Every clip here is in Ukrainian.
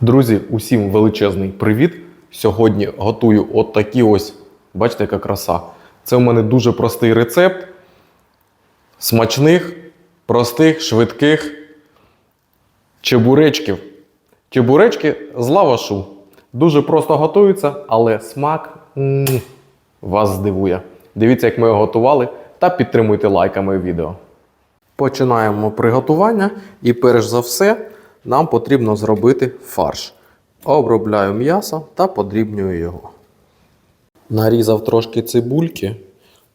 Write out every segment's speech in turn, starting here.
Друзі, усім величезний привіт! Сьогодні готую от ось, бачите, яка краса. Це у мене дуже простий рецепт смачних, простих, швидких чебуречків. Чебуречки з лавашу. Дуже просто готуються, але смак м, вас здивує. Дивіться, як ми його готували, та підтримуйте лайками відео. Починаємо приготування, і перш за все нам потрібно зробити фарш. Обробляю м'ясо та подрібнюю його. Нарізав трошки цибульки.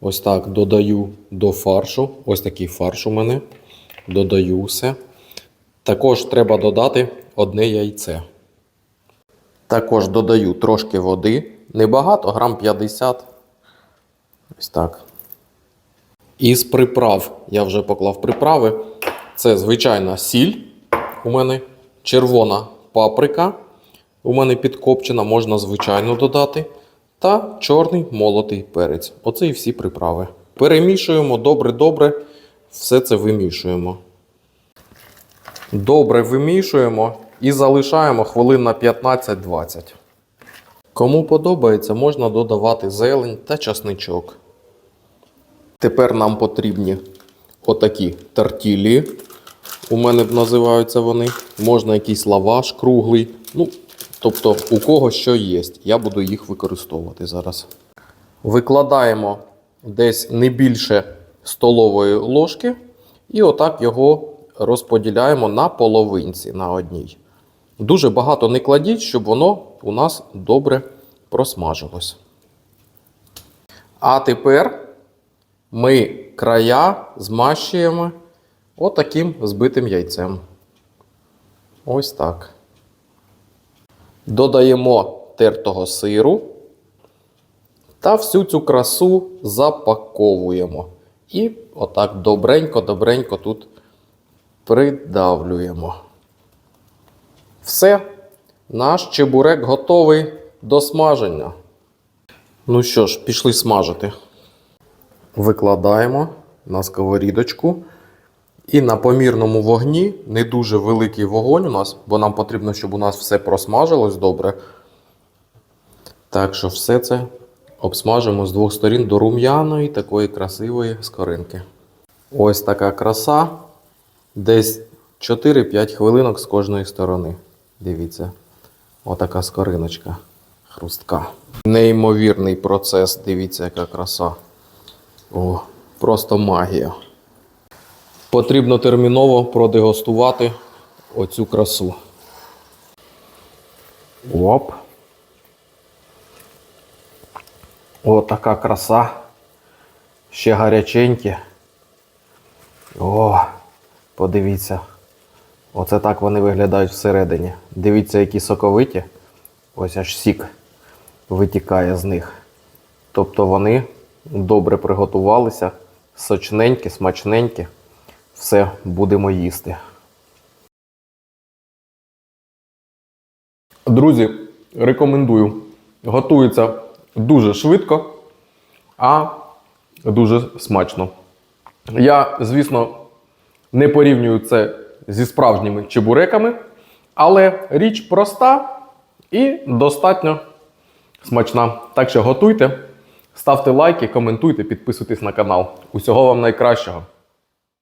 Ось так додаю до фаршу. Ось такий фарш у мене. Додаю все. Також треба додати одне яйце. Також додаю трошки води. Небагато, грам 50. Ось так. Із приправ я вже поклав приправи. Це звичайна сіль у мене, червона паприка. У мене підкопчена, можна звичайно додати. Та чорний молотий перець. Оце і всі приправи. Перемішуємо добре-добре. Все це вимішуємо. Добре вимішуємо і залишаємо хвилин на 15-20. Кому подобається, можна додавати зелень та часничок. Тепер нам потрібні отакі тартілі. У мене називаються вони. Можна якийсь лаваш круглий. Ну, тобто, у кого що є. Я буду їх використовувати зараз. Викладаємо десь не більше столової ложки. І отак його розподіляємо на половинці на одній. Дуже багато не кладіть, щоб воно у нас добре просмажилось. А тепер ми края змащуємо отаким збитим яйцем. Ось так. Додаємо тертого сиру та всю цю красу запаковуємо. І отак добренько-добренько тут придавлюємо. Все, наш чебурек готовий до смаження. Ну що ж, пішли смажити. Викладаємо на сковорідочку. І на помірному вогні, не дуже великий вогонь у нас, бо нам потрібно, щоб у нас все просмажилось добре. Так що все це обсмажимо з двох сторін до рум'яної такої красивої скоринки. Ось така краса. Десь 4-5 хвилинок з кожної сторони. Дивіться, отака скориночка хрустка. Неймовірний процес, дивіться, яка краса. О, просто магія. Потрібно терміново продегустувати оцю красу. Оп. О, така краса. Ще гаряченькі. О, подивіться. Оце так вони виглядають всередині. Дивіться, які соковиті. Ось аж сік витікає з них. Тобто вони добре приготувалися, сочненькі, смачненькі. Все, будемо їсти. Друзі, рекомендую. Готується дуже швидко, а дуже смачно. Я, звісно, не порівнюю це зі справжніми чебуреками, але річ проста і достатньо смачна. Так що готуйте, ставте лайки, коментуйте, підписуйтесь на канал. Усього вам найкращого!